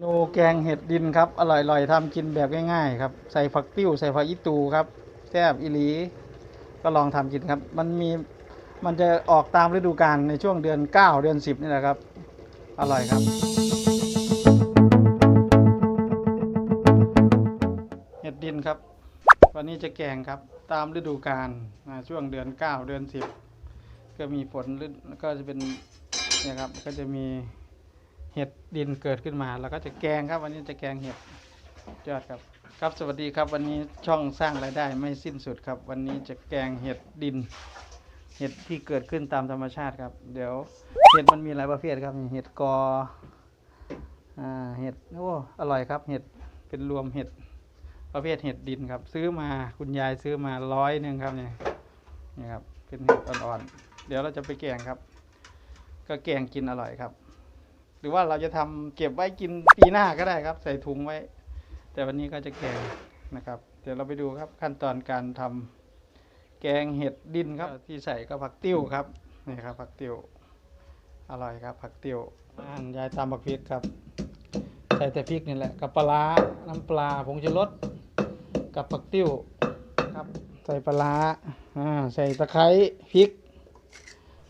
โนแกงเห็ดดินครับอร่อยๆทำกินแบบง่ายๆครับใส่ผักติ้วใส่ผักอีตูครับแซ่บอีหลีก็ลองทำกินครับ มันมีมันจะออกตามฤดูกาลในช่วงเดือน 9 เดือน 10 นี่แหละครับ อร่อยครับ เห็ดดินครับ วันนี้จะแกงครับตามฤดูกาลช่วงเดือน 9 เดือน 10 ก็มีฝนฤแล้วก็จะเป็นเนี่ยครับก็จะมี เห็ดดินเกิดขึ้นมาแล้วก็จะแกงครับ วันนี้จะแกงเห็ดยอดครับ ครับสวัสดีครับ วันนี้ช่องสร้างรายได้ไม่สิ้นสุดครับ วันนี้จะแกงเห็ดดิน เห็ดที่เกิดขึ้นตามธรรมชาติครับ เดี๋ยวเห็ดมันมีหลายประเภทครับเห็ดกออ่าเห็ดโอ้อร่อยครับ เห็ดเป็นรวมเห็ดประเภทเห็ดดินครับ ซื้อมาคุณยายซื้อมาร้อยหนึ่งครับเนี่ยนี่ครับเป็นเห็ดอ่อนๆเดี๋ยวเราจะไปแกงครับ ก็แกงกินอร่อยครับ หรือว่าเราจะทำเก็บไว้กินปีหน้าก็ได้ครับ ใส่ถุงไว้ แต่วันนี้ก็จะแกงนะครับ เดี๋ยวเราไปดูครับขั้นตอนการทำแกงเห็ดดินครับ ที่ใส่ก็ผักติ้วครับนี่ครับผักติ้วอร่อยครับ ผักติ้วอ่านยายตำผักพริกครับ ใส่แต่พริกนี่แหละกับปลาร้าน้ำปลาผงชูรสกับผักติ้วครับใส่ปลาอ่าใส่ตะไคร้พริก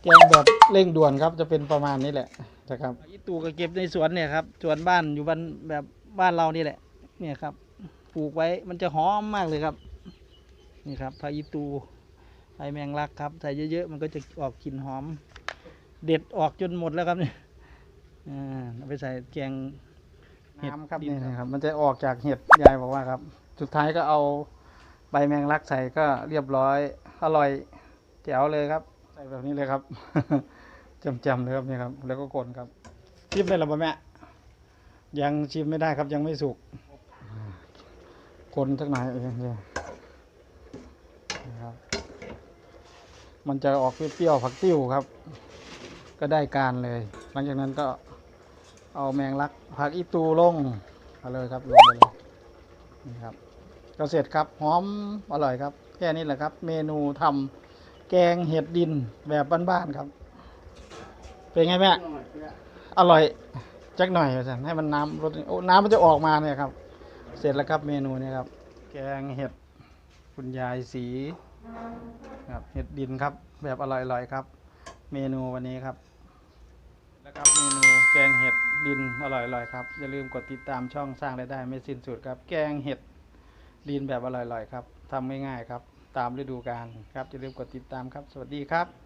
แกงแบบเร่งด่วนครับจะเป็นประมาณนี้แหละ นะครับอีตูก็เก็บในสวนเนี่ยครับสวนบ้านอยู่บ้านแบบบ้านเรานี่แหละ เนี่ยครับปลูกไว้มันจะหอมมากเลยครับ นี่ครับพาอีตูไอแมงลักครับใส่เยอะๆมันก็จะออกกลิ่นหอม เด็ดออกจนหมดแล้วครับเนี่ยอ่าเอาไปใส่แกงน้ำครับนี่นะครับ มันจะออกจากเห็ดยายบอกว่าครับ สุดท้ายก็เอาใบแมงลักใส่ก็เรียบร้อยอร่อยแจ๋วเลยครับ ใส่แบบนี้เลยครับ จำๆเลยครับนี่ครับ แล้วก็กดครับชิมได้หรือเปล่าแม่ยังชิมไม่ได้ครับยังไม่สุกคนสักหน่อยเองเนี่ยครับ มันจะออกเปรี้ยวๆผักติ้วครับ ก็ได้การเลย หลังจากนั้นก็เอาแมงลักผักอีตูลงเอาเลยครับลงไปเลยนี่ครับก็เสร็จครับหอมอร่อยครับ แค่นี้แหละครับ เมนูทำแกงเห็ดดินแบบบ้านๆครับ เป็นไงแม่ อร่อยจักหน่อยสันให้มันน้ำรสโอ้น้ำมันจะออกมาเนี่ยครับ เสร็จแล้วครับเมนูนี้ครับ แกงเห็ดคุณยายสีครับเห็ดดินครับ แบบอร่อยๆครับ เมนูวันนี้ครับ แล้วครับเมนูแกงเห็ดดินอร่อยๆครับอย่าลืมกดติดตามช่องสร้างรายได้ไม่สิ้นสุดครับ แกงเห็ดดินแบบอร่อยๆครับทำง่ายๆครับ ตามฤดูกาลครับอย่าลืมกดติดตามครับ สวัสดีครับ